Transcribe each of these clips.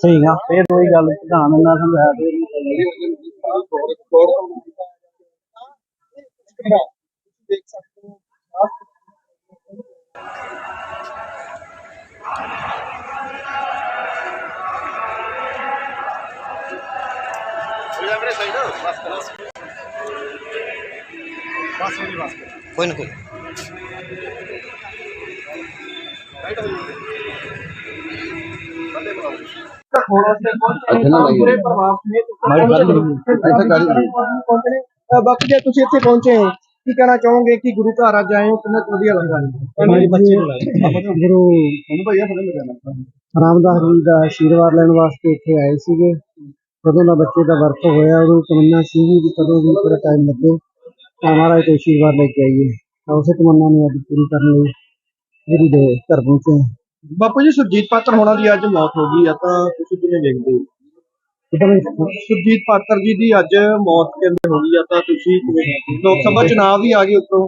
ਠੀਕ ਆ, ਫੇਰ ਉਹੀ ਗੱਲ ਪ੍ਰਧਾਨ ਨਾਲ ਸਮਝਾਇਆ ਤੇ ਦੇਖ ਸਕਦੇ ਹੋ ਕੋਈ ਨਾ ਕੋਈ। ਨਾ। ਪੂਰੇ ਸਮੇਤ। ਇੱਥੇ ਕਰ ਬਾਕੀ ਜੇ ਤੁਸੀਂ ਇੱਥੇ ਪਹੁੰਚੇ ਹੋ। ਕੀ ਕਹਿਣਾ ਚਾਹੋਗੇ ਕਿ ਗੁਰੂ ਘਰ ਅੱਜ ਆਏ ਹੋ? ਕਿੰਨਾ ਕੁ ਵਧੀਆ ਲੱਗਾ ਹਾਂਜੀ, ਬੱਚੇ ਗੁਰੂ ਤੁਹਾਨੂੰ ਭਈਆ ਰਾਮਦਾਸ ਜੀ ਦਾ ਆਸ਼ੀਰਵਾਦ ਲੈਣ ਵਾਸਤੇ ਇੱਥੇ ਆਏ ਸੀਗੇ। ਕਦੋਂ ਦਾ ਬੱਚੇ ਦਾ ਵਰਤ ਹੋਇਆ ਉਦੋਂ ਤਮੰਨਾ ਸੀ ਵੀ ਕਦੋਂ ਵੀ ਪੂਰਾ ਟਾਈਮ ਲੱਗੇ। ਤਾਂ ਮਹਾਰਾਜ ਤੋਂ ਆਸ਼ੀਰਵਾਦ ਲੈ ਕੇ ਆਈਏ। ਤਾਂ ਉਸੇ ਤਮੰਨਾ ਨੂੰ ਅੱਜ ਪੂਰੀ ਕਰਨ ਲਈ ਗੁਰੂ ਦੇ ਘਰ ਪਹੁੰਚੇ। ਬਾਪੂ ਜੀ ਸੁਰਜੀਤ ਪਾਤਰ ਹੋਣਾ ਦੀ ਅੱਜ ਮੌਤ ਹੋ ਗਈ ਆ ਤਾਂ ਤੁਸੀਂ ਕਿਵੇਂ ਵੇਖਦੇ ਹੋ? ਸੁਰਜੀਤ ਪਾਤਰ ਜੀ ਦੀ ਅੱਜ ਮੌਤ ਕਹਿੰਦੇ ਹੋ ਗਈ ਆ ਤਾਂ ਤੁਸੀਂ ਕਿਵੇਂ ਵੇਖਦੇ ਹੋ? ਲੋਕ ਸਭਾ ਚੁਣਾਵ ਵੀ ਆ ਗਏ ਉੱਤੋਂ।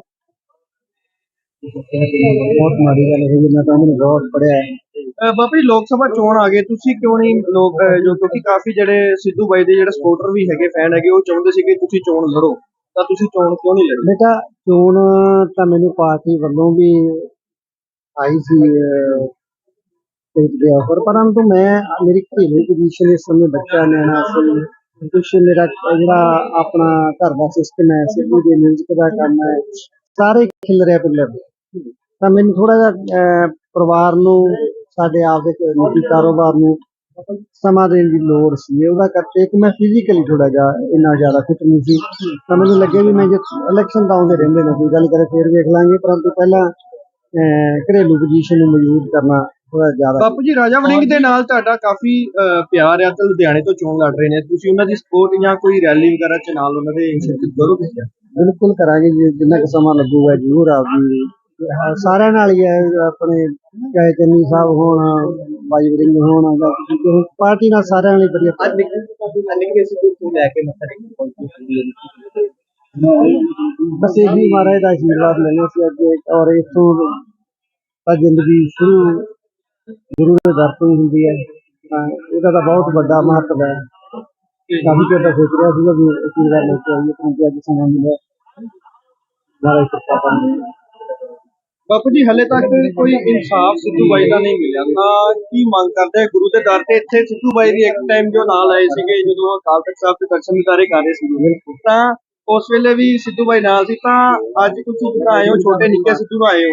ਬਹੁਤ ਮਾੜੀ ਗੱਲ ਹੋਈ ਮੈਂ ਤਾਂ ਉਹਨੂੰ ਬਹੁਤ ਪੜਿਆ ਅਹ ਬਾਪੂ ਜੀ ਲੋਕ ਸਭਾ ਚੋਣ ਆ ਗਏ ਤੁਸੀਂ ਕਿਉਂ ਨਹੀਂ ਲੋਕ ਅਹ ਜੋ ਕਿਉਂਕਿ ਕਾਫੀ ਜਿਹੜੇ ਸਿੱਧੂ ਬਾਈ ਦੇ ਜਿਹੜੇ ਸਪੋਰਟਰ ਵੀ ਹੈਗੇ ਫੈਨ ਹੈਗੇ ਉਹ ਚਾਹੁੰਦੇ ਸੀ ਕਿ ਤੁਸੀਂ ਚੋਣ ਲੜੋ। ਤਾਂ ਤੁਸੀਂ ਚੋਣ ਕਿਉਂ ਨਹੀਂ ਲੜੀ? ਬੇਟਾ ਚੋਣ ਤਾਂ ਮੈਨੂੰ ਪਾਰਟੀ ਵੱਲੋਂ ਵੀ ਆਈ ਸੀ ਸਟੇਟ ਦੇ ਆਫਰ ਪਰੰਤੂ ਮੈਂ ਮੇਰੀ ਘਰੇਲੂ ਪੋਜੀਸ਼ਨ ਇਸ ਸਮੇਂ ਬੱਚਾ ਨਿਆਣਾ ਸੀ ਕੁਛ ਮੇਰਾ ਜਿਹੜਾ ਆਪਣਾ ਘਰ ਦਾ ਸਿਸਟਮ ਹੈ ਸਿੱਧੂ ਦੇ ਮਿਊਜ਼ਿਕ ਦਾ ਕੰਮ ਹੈ ਸਾਰੇ ਖਿਲ ਰਿਹਾ ਪਿੱਲਰ ਤਾਂ ਮੈਨੂੰ ਥੋੜਾ ਜਿਹਾ ਪਰਿਵਾਰ ਨੂੰ ਸਾਡੇ ਆਪ ਦੇ ਨਿੱਜੀ ਕਾਰੋਬਾਰ ਨੂੰ ਸਮਾਂ ਦੇਣ ਦੀ ਲੋੜ ਸੀ ਉਹਦਾ ਕਰਕੇ ਇੱਕ ਮੈਂ ਫਿਜ਼ੀਕਲੀ ਥੋੜਾ ਜਿਹਾ ਇੰਨਾ ਜ਼ਿਆਦਾ ਫਿਟ ਨਹੀਂ ਸੀ। ਤਾਂ ਮੈਨੂੰ ਲੱਗਿਆ ਵੀ ਮੈਂ ਜੇ ਇਲੈਕਸ਼ਨ ਤਾਂ ਆਉਂਦੇ ਰਹਿੰਦੇ ਨੇ ਕੋਈ ਗੱਲ ਕਰੇ ਫੇਰ ਵੇਖ ਲਾਂਗੇ ਪਰੰਤੂ ਪਹਿਲਾਂ ਅਹ, ਘਰੇਲੂ ਪੋਜੀਸ਼ਨ ਨੂੰ ਮਜ਼ਬੂਤ ਕਰਨਾ ਥੋੜਾ ਜ਼ਿਆਦਾ ਬਾਪੂ ਜੀ ਰਾਜਾ ਵੜਿੰਗ ਦੇ ਨਾਲ ਤੁਹਾਡਾ ਕਾਫੀ ਅਹ, ਪਿਆਰ ਆ ਤੇ ਲੁਧਿਆਣੇ ਤੋਂ ਚੋਣ ਲੜ ਰਹੇ ਨੇ। ਤੁਸੀਂ ਉਹਨਾਂ ਦੀ ਸਪੋਰਟ ਜਾਂ ਕੋਈ ਰੈਲੀ ਵਗੈਰਾ ਚ ਨਾਲ ਉਹਨਾਂ ਦੇ ਸ਼ਿਰਕਤ ਕਰੋਗੇ? ਕਿਆ? ਬਿਲਕੁਲ ਕਰਾਂਗੇ ਜੀ ਜਿੰਨਾ ਕੁ ਸਮਾਂ ਲੱਗੂਗਾ ਜ਼ਰੂਰ ਆਪਦੀ ਹਾਂ, ਸਾਰਿਆਂ ਨਾਲ ਹੀ ਹੈ ਆਪਣੇ ਚਾਹੇ ਚੰਨੀ ਸਾਹਿਬ ਹੋਣ ਬਾਈ ਵਰਿੰਗ ਹੋਣ ਜਾਂ ਕਿਸੇ ਹੋਰ ਪਾਰਟੀ ਨਾਲ ਸਾਰਿਆਂ ਨਾਲ ਹੀ ਵਧੀਆ ਅੱਜ ਨਿਕਲੇ ਸੀ ਤੁਸੀਂ ਲੈ ਕੇ ਮੱਥਾ ਟੇਕਣ ਬਸ ਇਹੀ ਮਹਾਰਾਜ ਦਾ ਆਸ਼ੀਰਵਾਦ ਲੈਣਾ ਸੀ ਅੱਗੇ ਔਰ ਇਥੋਂ ਤਾਂ ਜ਼ਿੰਦਗੀ ਸ਼ੁਰੂ ਗੁਰੂ ਦੇ ਦਰ ਤੋਂ ਹੀ ਹੁੰਦੀ ਹੈ ਤਾਂ ਇਹਦਾ ਤਾਂ ਬਹੁਤ ਵੱਡਾ ਮਹੱਤਵ ਹੈ। ਕਾਫੀ ਚਿਰ ਤੋਂ ਸੋਚ ਰਿਹਾ ਸੀਗਾ ਵੀ ਆਸ਼ੀਰਵਾਦ ਲੈ ਕੇ ਆਈਏ ਕਿਉਂਕਿ ਅੱਜ ਸਮਾਂ ਮਿਲਿਆ। ਮਹਾਰਾਜ ਕਿਰਪਾ ਕਰਨ ਬਾਪੂ ਜੀ ਹਲੇ ਤੱਕ ਕੋਈ ਇਨਸਾਫ ਸਿੱਧੂ ਬਾਈ ਦਾ ਨਹੀਂ ਮਿਲਿਆ। ਤਾਂ ਕੀ ਮੰਗ ਕਰਦੇ ਗੁਰੂ ਦੇ ਦਰ ਤੇ ਇੱਥੇ ਸਿੱਧੂ ਬਾਈ ਦੀ ਇੱਕ ਟਾਈਮ ਜੋ ਨਾਲ ਆਏ ਸੀਗੇ ਜਦੋਂ ਉਹ ਅਕਾਲ ਤਖਤ ਸਾਹਿਬ ਦੇ ਦਰਸ਼ਨ ਦਿਦਾਰੇ ਕਰ ਰਹੇ ਸੀਗੇ। ਤਾਂ ਉਸ ਵੇਲੇ ਵੀ ਸਿੱਧੂ ਬਾਈ ਨਾਲ ਸੀ ਤਾਂ ਅੱਜ ਤੁਸੀਂ ਜਿਹੜਾ ਆਏ ਹੋ ਛੋਟੇ ਨਿੱਕੇ ਸਿੱਧੂ ਆਏ ਹੋ।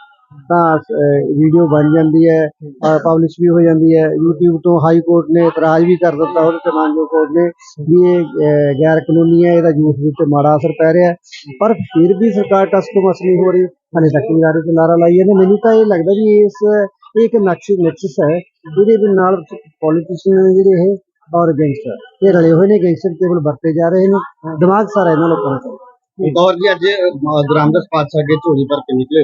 ਤਾਂ ਵੀਡੀਓ ਬਣ ਜਾਂਦੀ ਹੈ ਪਬਲਿਸ਼ ਵੀ ਹੋ ਜਾਂਦੀ ਹੈ। YouTube ਤੋਂ ਹਾਈ ਕੋਰਟ ਨੇ ਇਤਰਾਜ਼ ਵੀ ਕਰ ਦਿੱਤਾ ਉਹਦੇ ਤੇ ਮਾਨਜੋ ਕੋਰਟ ਨੇ ਵੀ ਇਹ ਗੈਰ ਕਾਨੂੰਨੀ ਹੈ, ਇਹਦਾ ਯੂਥ ਦੇ ਉੱਤੇ ਮਾੜਾ ਅਸਰ ਪੈ ਰਿਹਾ ਪਰ ਫਿਰ ਵੀ ਸਰਕਾਰ ਟਸ ਤੋਂ ਮਸ ਨਹੀਂ ਹੋ ਰਹੀ। ਹਲੇ ਤੱਕ ਵੀ ਨਾਰੇ ਤੇ ਨਾਰਾ ਲਾਈ ਜਾਂਦੇ। ਮੈਨੂੰ ਤਾਂ ਇਹ ਲੱਗਦਾ ਵੀ ਇਸ, ਇਹ ਇੱਕ ਨਕਸ਼, ਨਕਸ਼ਸ ਹੈ, ਜਿਹਦੇ ਦੇ ਨਾਲ ਪੋਲੀਟੀਸ਼ੀਅਨ ਜਿਹੜੇ ਇਹ ਔਰ ਗੈਂਗਸਟਰ ਇਹ ਰਲੇ ਹੋਏ ਨੇ ਗੈਂਗਸਟਰ ਕੇਵਲ ਵਰਤੇ ਜਾ ਰਹੇ ਨੇ। ਦਿਮਾਗ ਸਾਰਾ ਇਹਨਾਂ ਲੋਕਾਂ ਦਾ ਚੱਲਦਾ ਜੀ, ਅੱਜ ਗ੍ਰਾਮਦਸ ਪਾਤਸ਼ਾਹ ਅੱਗੇ ਝੋਲੀ ਭਰ ਕੇ ਨਿਕਲੇ।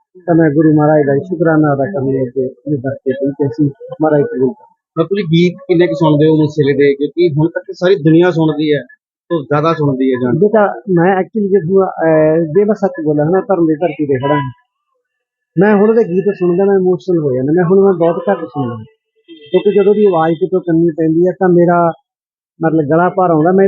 ਤਾਂ ਮੈਂ ਗੁਰੂ ਮਹਾਰਾਜ ਦਾ ਸ਼ੁਕਰਾਨਾ ਅਦਾ ਕਰਨ ਲਈ ਅੱਗੇ ਇਹ ਦਰਤੇ ਤੇ ਕਿ ਅਸੀਂ ਮਹਾਰਾਜ ਕਰੋ। ਬਾਪੂ ਜੀ ਗੀਤ ਕਿੰਨੇ ਕੁ ਸੁਣਦੇ ਹੋ ਮੂਸੇਲੇ ਦੇ ਕਿਉਂਕਿ ਹੁਣ ਤੱਕ ਸਾਰੀ ਦੁਨੀਆ ਸੁਣਦੀ ਹੈ ਤੋਂ ਜ਼ਿਆਦਾ ਸੁਣਦੀ ਹੈ ਜਾਨ ਬੇਟਾ ਮੈਂ ਐਕਚੁਅਲੀ ਜਦੋਂ ਜੇ ਮੈਂ ਸੱਚ ਬੋਲਾਂ ਹਨਾ ਧਰਮ ਦੀ ਧਰਤੀ ਤੇ ਖੜਾ ਹਾਂ। ਮੈਂ ਹੁਣ ਦੇ ਗੀਤ ਸੁਣਦਾ ਮੈਂ ਇਮੋਸ਼ਨਲ ਹੋ ਜਾਂਦਾ। ਮੈਂ ਹੁਣ ਮੈਂ ਬਹੁਤ ਘੱਟ ਸੁਣਦਾ ਕਿਉਂਕਿ ਜਦੋਂ ਦੀ ਆਵਾਜ਼ ਕਿਤੋਂ ਕੰਨੀ ਪੈਂਦੀ ਹੈ ਤਾਂ ਮੇਰਾ ਮਤਲਬ ਗਲਾ ਭਰ ਆਉਂਦਾ। ਮੈਂ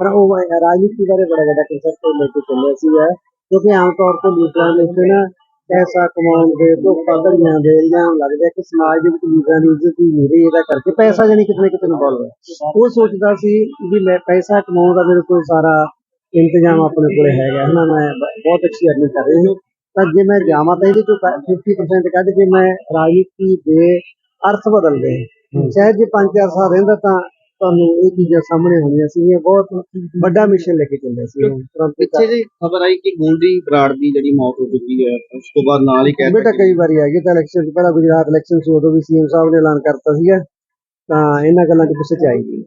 ਪਰ ਉਹ ਰਾਜਨੀਤੀ ਬਾਰੇ ਬੜਾ ਵੱਡਾ ਕਨਸੈਪਟ ਲੈ ਕੇ ਚੱਲਿਆ ਸੀਗਾ ਕਿਉਂਕਿ ਆਮ ਤੌਰ ਤੇ ਲੀਡਰਾਂ ਦੇ ਉੱਤੇ ਨਾ ਪੈਸਾ ਕਮਾਉਣ ਦੇ ਧੋਖਾ ਧੜੀਆਂ ਦੇ ਇਲਜ਼ਾਮ ਲੱਗਦਾ ਕਿ ਸਮਾਜ ਦੇ ਵਿੱਚ ਲੀਡਰਾਂ ਦੀ ਇੱਜ਼ਤ ਹੀ ਨਹੀਂ ਰਹੀ ਇਹਦਾ ਕਰਕੇ ਪੈਸਾ ਜਾਨੀ ਕਿਤੇ ਨਾ ਕਿਤੇ ਇਨਵੋਲਵ ਹੈ ਉਹ ਸੋਚਦਾ ਸੀ ਵੀ ਮੈਂ ਪੈਸਾ ਕਮਾਉਣ ਦਾ ਮੇਰੇ ਕੋਲ ਸਾਰਾ ਇੰਤਜ਼ਾਮ ਆਪਣੇ ਕੋਲੇ ਹੈਗਾ ਹਨਾ ਮੈਂ ਬਹੁਤ ਅੱਛੀ ਅਰਨਿੰਗ ਕਰ ਰਹੀ ਹਾਂ ਤਾਂ ਜੇ ਮੈਂ ਜਾਵਾਂ ਤਾਂ ਇਹਦੇ ਚੋਂ ਕ- 50% ਕੱਢ ਕੇ ਮੈਂ ਰਾਜਨੀਤੀ ਦੇ ਅਰਥ ਬਦਲਦੇ ਸ਼ਾਇਦ ਜੇ 5-4 ਸਾਲ ਰਹਿੰਦਾ ਤਾਂ ਤੁਹਾਨੂੰ ਇਹ ਚੀਜ਼ਾਂ ਸਾਹਮਣੇ ਹੋਣੀਆਂ ਸੀ ਬਹੁਤ ਵੱਡਾ ਮਿਸ਼ਨ ਲੈ ਕੇ ਚੱਲਿਆ ਸੀ ਪਿੱਛੇ ਜੀ ਖਬਰ ਆਈ ਕਿ ਗੋਲਡੀ ਬਰਾੜ ਦੀ ਜਿਹੜੀ ਮੌਤ ਹੋ ਚੁੱਕੀ ਹੈ ਉਸ ਤੋਂ ਬਾਅਦ ਨਾਲ ਹੀ ਕਹਿ ਬੇਟਾ ਕਈ ਵਾਰੀ ਆ ਗਏ ਤਾਂ ਇਲੈਕਸ਼ਨ ਪਹਿਲਾਂ ਗੁਜਰਾਤ ਇਲੈਕਸ਼ਨ ਸੀ ਉਦੋਂ ਵੀ ਸੀਐਮ ਸਾਹਿਬ ਨੇ ਐਲਾਨ ਕਰਤਾ ਸੀਗਾ। ਤਾਂ ਇਹਨਾਂ ਗੱਲਾਂ 'ਚ ਪਿੱਛੇ ਚ ਆਈ